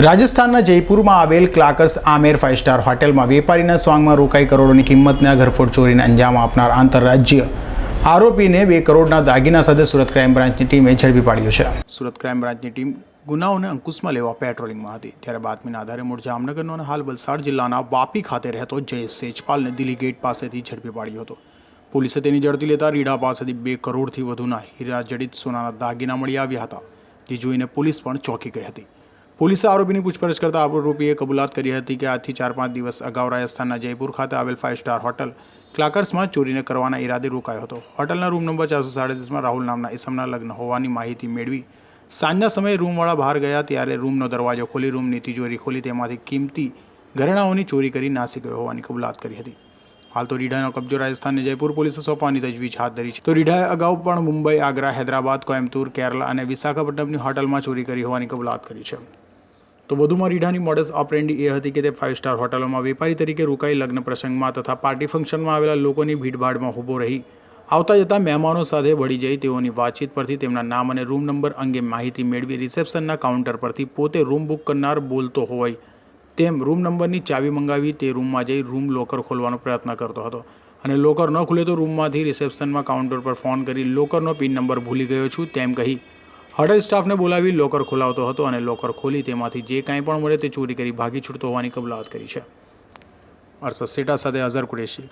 રાજસ્થાનના જયપુરમાં આવેલ ક્લાકર્સ આમેર ફાઇવ સ્ટાર હોટેલમાં વેપારીના સ્વાંગમાં રોકાઈ કરોડોની કિંમતના ઘરફોડ ચોરીને અંજામ આપનાર આંતરરાજ્ય. આરોપીને બે કરોડના દાગીના સાથે સુરત ક્રાઇમ બ્રાન્ચની ટીમે ઝડપી પાડ્યો છે. સુરત ક્રાઇમ બ્રાન્ચની ટીમ ગુનાઓને અંકુશમાં લેવા પેટ્રોલિંગમાં હતી. ત્યારે બાતમીના આધારે મૂળ જામનગરનો અને હાલ વલસાડ જિલ્લાના વાપી ખાતે રહેતો જયેશ સેજપાલને દિલ્હી ગેટ પાસેથી ઝડપી પાડ્યો હતો. પોલીસે તેની ઝડપી લેતા રીડા પાસેથી બે કરોડથી વધુના હીરા જડિત સોનાના દાગીના મળી આવ્યા હતા, જે જોઈને પોલીસ પણ ચોંકી ગઈ હતી. પોલીસે આરોપીની પૂછપરછ કરતા આરોપીએ કબૂલાત કરી હતી કે આજથી ચાર પાંચ દિવસ અગાઉ રાજસ્થાનના જયપુર ખાતે આવેલ ફાઇવ સ્ટાર હોટલ ક્લાકર્સમાં ચોરીને કરવાના ઈરાદે રોકાયો હતો. હોટલના રૂમ નંબર ચારસો સાડત્રીસમાં રાહુલ નામના ઇસમના લગ્ન હોવાની માહિતી મેળવી સાંજના સમયે રૂમવાળા બહાર ગયા ત્યારે રૂમનો દરવાજો ખોલી રૂમની તિજોરી ખોલી તેમાંથી કિંમતી ઘરેણાઓની ચોરી કરી નાસી ગયો હોવાની કબૂલાત કરી હતી. હાલ તો રીઢાનો કબજો રાજસ્થાનને જયપુર પોલીસે સોંપવાની તજવીજ હાથ ધરી છે. તો રીઢાએ અગાઉ પણ મુંબઈ, આગ્રા, હૈદરાબાદ, કોઇમ્બતુર, કેરલા અને વિશાખાપટ્ટનમની હોટલમાં ચોરી કરી હોવાની કબૂલાત કરી છે. તો વધુમાં રીઢાની મોડસ ઓપરેન્ડી એ હતી કે તે ફાઇવ સ્ટાર હોટલોમાં વેપારી તરીકે રોકાઈ લગ્ન પ્રસંગમાં તથા પાર્ટી ફંક્શનમાં આવેલા લોકોની ભીડભાડમાં ઊભો રહી. આવતા જતા મહેમાનો સાથે વળી જઈ તેઓની વાતચીત પરથી તેમના નામ અને રૂમ નંબર અંગે માહિતી મેળવી રિસેપ્શનના કાઉન્ટર પરથી પોતે રૂમ બુક કરનાર બોલતો હોય. તેમ રૂમ નંબરની ચાવી મંગાવી, તે રૂમમાં જઈ રૂમ લોકર ખોલવાનો પ્રયત્ન કરતો હતો. અને લોકર ન ખુલે તો રૂમમાંથી રિસેપ્શનમાં કાઉન્ટર પર ફોન કરી લોકરનો પિન નંબર ભૂલી ગયો છું તેમ કહી હોટેલ સ્ટાફને બોલાવી લોકર ખોલાવતો હતો અને લોકર ખોલી તેમાંથી જે કાંઈ પણ મળે તે ચોરી કરી ભાગી છૂટતો હોવાની કબૂલાત કરી છે. અરસદ સેટા સાથે અઝર કુરેશી.